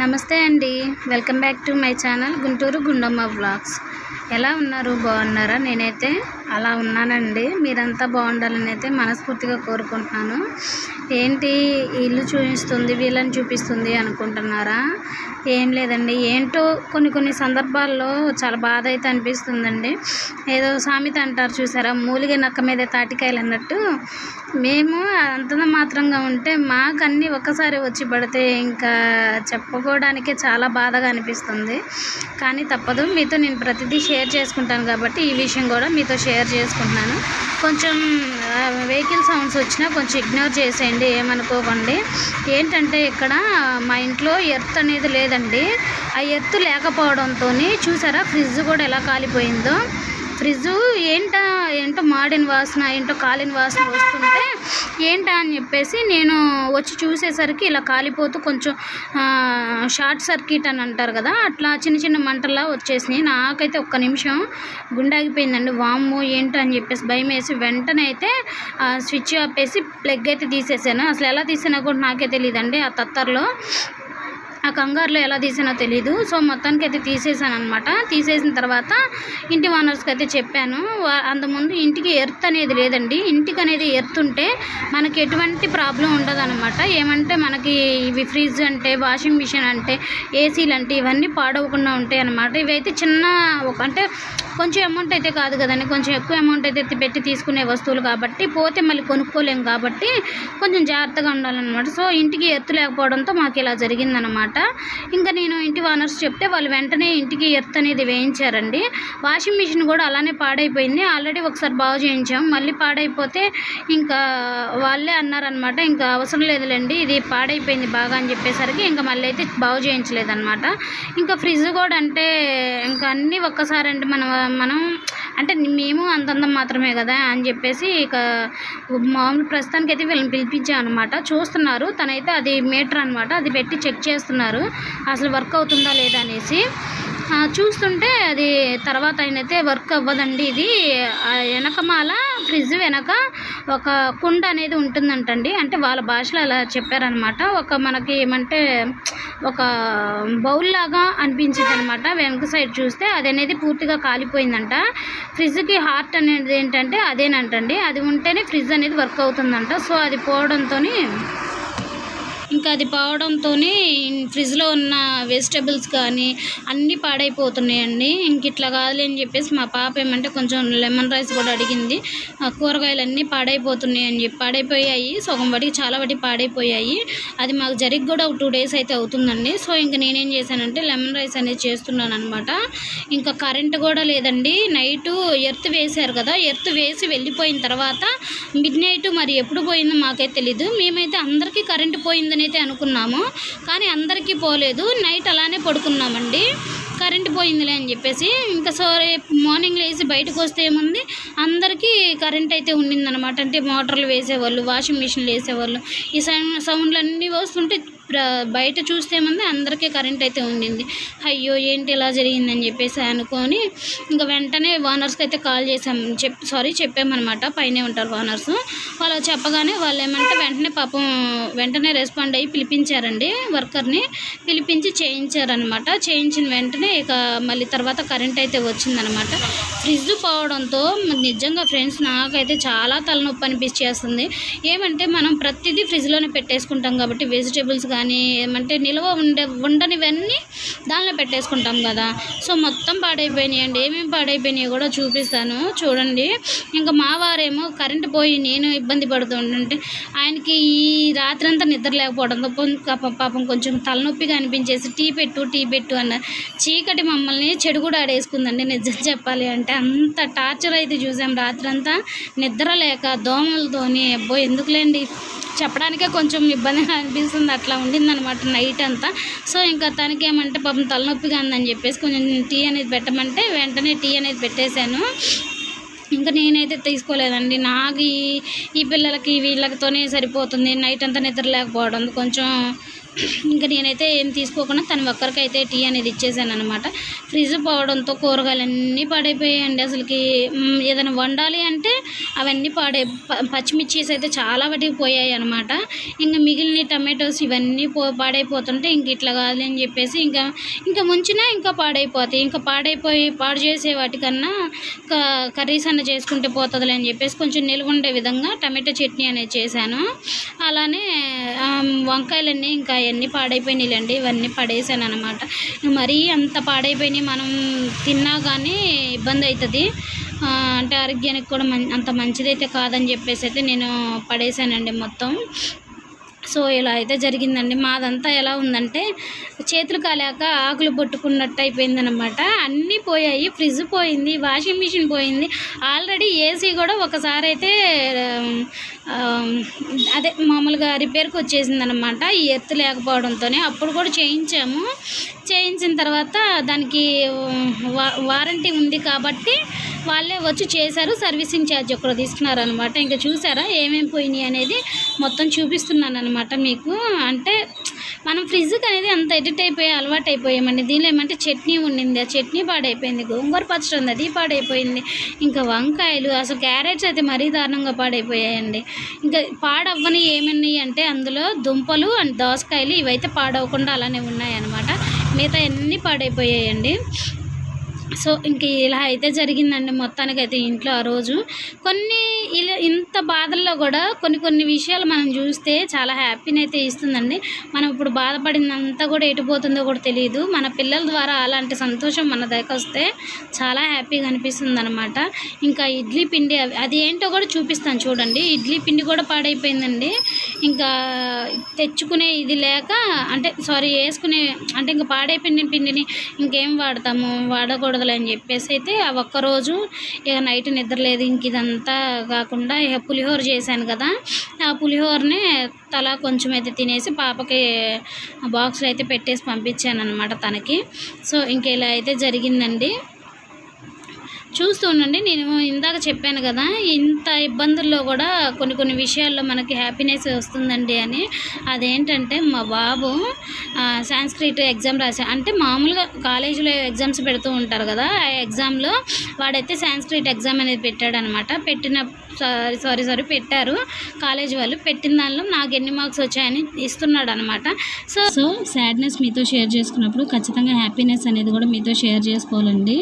నమస్తే అండి. Welcome back to my channel Guntur Gundamma vlogs. ఎలా ఉన్నారు? బాగున్నారా? నేనైతే అలా ఉన్నానండి. మీరంతా బాగుండాలని అయితే మనస్ఫూర్తిగా కోరుకుంటున్నాను. ఏంటి ఇల్లు చూపిస్తుంది వీళ్ళని చూపిస్తుంది అనుకుంటున్నారా? ఏం లేదండి. ఏంటో కొన్ని కొన్ని సందర్భాల్లో చాలా బాధ అయితే అనిపిస్తుందండి. ఏదో సామెత అంటారు చూసారా? మూలిగే నక్క మీద తాటికాయలు అన్నట్టు. మేము అంత మాత్రంగా ఉంటే మాకు అన్నీ ఒక్కసారి వచ్చి పడితే ఇంకా చెప్పుకోవడానికే చాలా బాధగా అనిపిస్తుంది. కానీ తప్పదు. మీతో నేను ప్రతిదీ షేర్ షేర్ చేసుకుంటాను కాబట్టి ఈ విషయం కూడా మీతో షేర్ చేసుకుంటున్నాను. కొంచెం వెహికల్ సౌండ్స్ వచ్చినా కొంచెం ఇగ్నోర్ చేసేయండి ఏమనుకోకండి. ఏంటంటే ఇక్కడ మా ఇంట్లో ఎర్త్ అనేది లేదండి. ఆ ఎర్త్ లేకపోవడంతో చూసారా ఫ్రిడ్జ్ కూడా ఎలా కాలిపోయిందో. ఫ్రిడ్జ్ ఏంటా ఏంటో మాడిన వాసన ఏంటో కాలిన వాసన వస్తుంటే ఏంటా అని చెప్పేసి నేను వచ్చి చూసేసరికి ఇలా కాలిపోతూ కొంచెం షార్ట్ సర్క్యూట్ అని అంటారు కదా అట్లా చిన్న చిన్న మంటల్లా వచ్చేసినాయి. నాకైతే ఒక్క నిమిషం గుండాగిపోయిందండి. వాము వామ్ము ఏంటో అని చెప్పేసి భయం వేసి వెంటనే అయితే ఆ స్విచ్ ఆపేసి ప్లగ్ అయితే తీసేసాను. అసలు ఎలా తీసినా కూడా నాకే తెలియదండి ఆ తత్తర్లో. ఆ కంగారులో ఎలా తీసానో తెలీదు. సో మొత్తానికి అయితే తీసేసాను అనమాట తీసేసిన తర్వాత ఇంటి ఓనర్స్కి అయితే చెప్పాను అంతకుముందు ఇంటికి ఎర్త్ అనేది లేదండి. ఇంటికి అనేది ఎర్త్ ఉంటే మనకి ఎటువంటి ప్రాబ్లం ఉండదనమాట ఏమంటే మనకి ఇవి ఫ్రిడ్జ్ అంటే వాషింగ్ మిషన్ అంటే ఏసీలు అంటే ఇవన్నీ పాడవకుండా ఉంటాయి అనమాట ఇవైతే చిన్న ఒక అంటే కొంచెం అమౌంట్ అయితే కాదు కదండి. కొంచెం ఎక్కువ అమౌంట్ అయితే పెట్టి తీసుకునే వస్తువులు కాబట్టి పోతే మళ్ళీ కొనుక్కోలేము కాబట్టి కొంచెం జాగ్రత్తగా ఉండాలన్నమాట. సో ఇంటికి ఎత్తు లేకపోవడంతో మాకు ఇలా జరిగిందనమాట ఇంకా నేను ఇంటి ఓనర్స్ చెప్తే వాళ్ళు వెంటనే ఇంటికి ఎర్త్ అనేది వేయించారండి. వాషింగ్ మిషన్ కూడా అలానే పాడైపోయింది. ఆల్రెడీ ఒకసారి బాగు చేయించాం. మళ్ళీ పాడైపోతే ఇంకా వాళ్ళే అన్నారనమాట ఇంకా అవసరం లేదులేండి ఇది పాడైపోయింది బాగా అని చెప్పేసరికి ఇంకా మళ్ళీ అయితే బాగు చేయించలేదన్నమాట. ఇంకా ఫ్రిడ్జ్ కూడా అంటే ఇంకా అన్నీ ఒక్కసారి అంటే మనం మనం అంటే మేము అంతంత మాత్రమే కదా అని చెప్పేసి ఇక మామూలు ప్రస్తుతానికి అయితే వీళ్ళని పిలిపించాం అనమాట చూస్తున్నారు. తనైతే అది మీటర్ అనమాట అది పెట్టి చెక్ చేస్తున్నారు. అసలు వర్క్ అవుతుందా లేదా అనేసి. చూస్తుంటే అది తర్వాత అయితే వర్క్ అవ్వదండి ఇది. ఆ వెనకమాల ఫ్రిడ్జ్ వెనక ఒక కుండ అనేది ఉంటుందంటండి. అంటే వాళ్ళ భాషలో అలా చెప్పారనమాట. ఒక మనకి ఏమంటే ఒక బౌల్ లాగా అనిపించింది అనమాట వెనక సైడ్ చూస్తే అది అనేది పూర్తిగా కాలిపోయిందంట. ఫ్రిడ్జ్కి హార్ట్ అనేది ఏంటంటే అదేనంటండి. అది ఉంటేనే ఫ్రిడ్జ్ అనేది వర్క్ అవుతుందంట. సో అది పోవడంతో ఇంకా అది పోవడంతో ఫ్రిడ్జ్లో ఉన్న వెజిటబుల్స్ కానీ అన్నీ పాడైపోతున్నాయండి. ఇంక ఇట్లా కాదులే అని చెప్పేసి మా పాప ఏమంటే కొంచెం లెమన్ రైస్ కూడా అడిగింది. ఆ కూరగాయలన్నీ పాడైపోతున్నాయి అని చెప్పి పాడైపోయాయి. సగం వాటికి చాలా వాటికి పాడైపోయాయి. అది మాకు జరిగి కూడా ఒక టూ డేస్ అయితే అవుతుందండి. సో ఇంక నేనేం చేశానంటే లెమన్ రైస్ అనేది చేస్తున్నాను అనమాట ఇంకా కరెంట్ కూడా లేదండి. నైట్ ఎర్త్ వేశారు కదా ఎర్త్ వేసి వెళ్ళిపోయిన తర్వాత మిడ్ నైట్ మరి ఎప్పుడు పోయిందో మాకైతే తెలీదు. మేమైతే అందరికీ కరెంటు పోయిందని అయితే అనుకున్నాము కానీ అందరికీ పోలేదు. నైట్ అలానే పడుకున్నామండి. కరెంట్ పోయిందిలే అని చెప్పేసి ఇంకా సో రేపు మార్నింగ్ లేచి బయటకు వస్తే ఏముంది? అందరికీ కరెంట్ అయితే ఉండిందనమాట అంటే మోటార్లు వేసేవాళ్ళు వాషింగ్ మిషన్లు వేసేవాళ్ళు. ఈ సౌండ్ సౌండ్లు అన్నీ వస్తుంటే ప్ర- బయట చూస్తే మంది అందరికీ కరెంట్ అయితే ఉండింది. అయ్యో ఏంటి ఇలా జరిగిందని చెప్పేసి అనుకొని ఇంకా వెంటనే ఓనర్స్కి అయితే కాల్ చేసాం చెప్ సారీ చెప్పామన్నమాట. పైనే ఉంటారు ఓనర్స్. వాళ్ళు చెప్పగానే వాళ్ళు ఏమంటే వెంటనే పాపం వెంటనే రెస్పాండ్ అయ్యి పిలిపించారండి వర్కర్ని. పిలిపించి చేయించారనమాట చేయించిన వెంటనే ఇక మళ్ళీ తర్వాత కరెంట్ అయితే వచ్చిందనమాట ఫ్రిడ్జ్ పోవడంతో నిజంగా ఫ్రెండ్స్ నాకైతే చాలా తలనొప్పి అనిపించేస్తుంది. ఏమంటే మనం ప్రతిదీ ఫ్రిడ్జ్లోనే పెట్టేసుకుంటాం కాబట్టి వెజిటేబుల్స్ కానీ ఏమంటే నిల్వ ఉండే ఉండనివన్నీ దానిలో పెట్టేసుకుంటాం కదా. సో మొత్తం పాడైపోయినాయి అండి. ఏమేమి పాడైపోయినాయో కూడా చూపిస్తాను. చూడండి. ఇంకా మా వారేమో కరెంట్ పోయి నేను ఇబ్బంది పడుతుంటే ఆయనకి ఈ రాత్రంతా నిద్ర లేకపోవడంతో పాపం కొంచెం తలనొప్పిగా అనిపించేసి టీ పెట్టు టీ పెట్టు అన్న చీకటి మమ్మల్ని చెడు కూడా ఆడేసుకుందండి నిజం చెప్పాలి అంటే అంత టార్చర్ అయితే చూసాం రాత్రంతా. నిద్ర లేక దోమలతోని అబ్బో ఎందుకులేండి? చెప్పడానికే కొంచెం ఇబ్బందిగా అనిపిస్తుంది. అట్లా ఉండిందనమాట నైట్ అంతా. సో ఇంకా తనకేమంటే పాపం తలనొప్పిగా ఉందని చెప్పేసి కొంచెం టీ అనేది పెట్టమంటే వెంటనే టీ అనేది పెట్టేశాను. ఇంకా నేనైతే తీసుకోలేదండి. నాకు ఈ ఈ పిల్లలకి వీళ్ళకితోనే సరిపోతుంది. నైట్ అంతా నిద్ర లేకపోవడం. కొంచెం ఇంకా నేనైతే ఏం తీసుకోకుండా తన ఒక్కరికైతే టీ అనేది ఇచ్చేసాను అనమాట ఫ్రిడ్జ్ పోవడంతో కూరగాయలన్నీ పాడైపోయాయండి అసలుకి. ఏదైనా వండాలి అంటే అవన్నీ పాడై ప- పచ్చిమిర్చీస్ అయితే చాలా వాటికి పోయాయి అనమాట ఇంకా మిగిలిన టమాటోస్ ఇవన్నీ పో పాడైపోతుంటే ఇంక ఇట్లా కాదు అని చెప్పేసి ఇంకా ఇంకా ముంచినా ఇంకా పాడైపోతాయి. ఇంకా పాడైపోయి పాడు చేసే వాటికన్నా క- కర్రీస్ అన్న చేసుకుంటే పోతుందిలే అని చెప్పేసి కొంచెం నిల్వ ఉండే విధంగా టమాటో చట్నీ అనేది చేశాను. అలానే వంకాయలన్నీ ఇంకా అవన్నీ పాడైపోయినాయిలేండి ఇవన్నీ పడేసాను అనమాట మరీ అంత పాడైపోయినాయి మనం తిన్నా కానీ ఇబ్బంది అవుతుంది అంటే ఆరోగ్యానికి కూడా మం అంత మంచిదైతే కాదని చెప్పేసి అయితే నేను పడేసానండి మొత్తం. సో ఇలా అయితే జరిగిందండి. మాదంతా ఎలా ఉందంటే చేతులు కాలేక ఆకులు పట్టుకున్నట్టు అయిపోయిందనమాట అన్నీ పోయాయి ఫ్రిడ్జ్ పోయింది వాషింగ్ మిషన్ పోయింది. ఆల్రెడీ ఏసీ కూడా ఒకసారి అయితే అదే మామూలుగా రిపేర్కి వచ్చేసింది అనమాట ఈ ఎత్తు లేకపోవడంతోనే అప్పుడు కూడా చేయించాము. చేయించిన తర్వాత దానికి వా- వారంటీ ఉంది కాబట్టి వాళ్ళే వచ్చి చేశారు సర్వీసింగ్ ఛార్జ్ ఒకరు తీసుకున్నారనమాట ఇంకా చూసారా ఏమేమి పోయినాయి అనేది మొత్తం చూపిస్తున్నాను అనమాట మీకు. అంటే మనం ఫ్రిడ్జ్కి అనేది అంత ఎడిట్ అయిపోయి అలవాటు అయిపోయామండి. దీనిలో ఏమంటే చట్నీ ఉండింది. ఆ చట్నీ పాడైపోయింది. గోంగూర పచ్చడి ఉంది అది పాడైపోయింది. ఇంకా వంకాయలు అసలు క్యారెట్స్ అయితే మరీ దారుణంగా పాడైపోయాయండి. ఇంకా పాడవ్వని ఏమన్నాయి అంటే అందులో దుంపలు అండ్ దోసకాయలు ఇవైతే పాడవకుండా అలానే ఉన్నాయన్నమాట. మిగతా అన్నీ పాడైపోయాయండి. సో ఇంక ఇలా అయితే జరిగిందండి మొత్తానికైతే ఇంట్లో ఆ రోజు. కొన్ని ఇలా ఇంత బాధల్లో కూడా కొన్ని కొన్ని విషయాలు మనం చూస్తే చాలా హ్యాపీని అయితే ఇస్తుందండి. మనం ఇప్పుడు బాధపడిందంతా కూడా ఎటుపోతుందో కూడా తెలియదు మన పిల్లల ద్వారా అలాంటి సంతోషం మన దగ్గర వస్తే చాలా హ్యాపీగా అనిపిస్తుంది అనమాట ఇంకా ఇడ్లీ పిండి అవి అది ఏంటో కూడా చూపిస్తాను చూడండి. ఇడ్లీ పిండి కూడా పాడైపోయిందండి. ఇంకా తెచ్చుకునే ఇది లేక అంటే సారీ వేసుకునే అంటే ఇంకా పాడైపోయిన పిండిని ఇంకేం వాడతాము? వాడకూడదు వాడకూడదులే అని చెప్పేసి అయితే ఆ ఒక్కరోజు ఇక నైట్ నిద్ర లేదు ఇంక ఇదంతా కాకుండా ఇక పులిహోర చేశాను కదా. ఆ పులిహోరనే తలా కొంచెం అయితే తినేసి పాపకి బాక్స్లో అయితే పెట్టేసి పంపించాను అనమాట తనకి. సో ఇంక ఇలా అయితే జరిగిందండి. చూస్తూ ఉండండి. నేను ఇందాక చెప్పాను కదా ఇంత ఇబ్బందుల్లో కూడా కొన్ని కొన్ని విషయాల్లో మనకి హ్యాపీనెస్ వస్తుందండి అని. అదేంటంటే మా బాబు సాంస్క్రిట్ ఎగ్జామ్ రాసా అంటే మామూలుగా కాలేజీలో ఎగ్జామ్స్ పెడుతూ ఉంటారు కదా ఆ ఎగ్జామ్లో వాడైతే సాంస్క్రిట్ ఎగ్జామ్ అనేది పెట్టాడనమాట. పెట్టిన సారీ సారీ సారీ పెట్టారు. కాలేజ్ వాళ్ళు పెట్టిన దానిలో నాకు ఎన్ని మార్క్స్ వచ్చాయని ఇస్తున్నాడు అనమాట సో సో సాడ్నెస్ మీతో షేర్ చేసుకున్నప్పుడు ఖచ్చితంగా హ్యాపీనెస్ అనేది కూడా మీతో షేర్ చేసుకోవాలండి.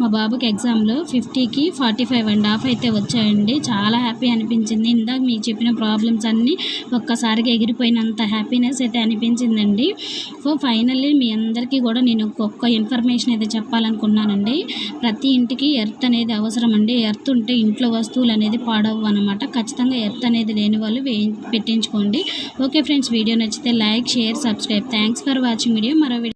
మా బాబుకి ఎగ్జామ్లో ఫిఫ్టీకి ఫార్టీ ఫైవ్ అండ్ హాఫ్ అయితే వచ్చాయండి. చాలా హ్యాపీ అనిపించింది. ఇందాక మీకు చెప్పిన ప్రాబ్లమ్స్ అన్నీ ఒక్కసారిగా ఎగిరిపోయినంత హ్యాపీనెస్ అయితే అనిపించిందండి. సో ఫైనల్లీ మీ అందరికీ కూడా నేను ఒక్కొక్క ఇన్ఫర్మేషన్ అయితే చెప్పాలనుకున్నానండి. ప్రతి ఇంటికి ఎర్త్ అనేది అవసరం అండి ఎర్త్ ఉంటే ఇంట్లో వస్తువులు అనేది పాడవు అనమాట ఖచ్చితంగా ఎర్త్ అనేది లేని వాళ్ళు వే పెట్టించుకోండి. ఓకే ఫ్రెండ్స్ వీడియో నచ్చితే like share subscribe. Thanks for watching video. మరో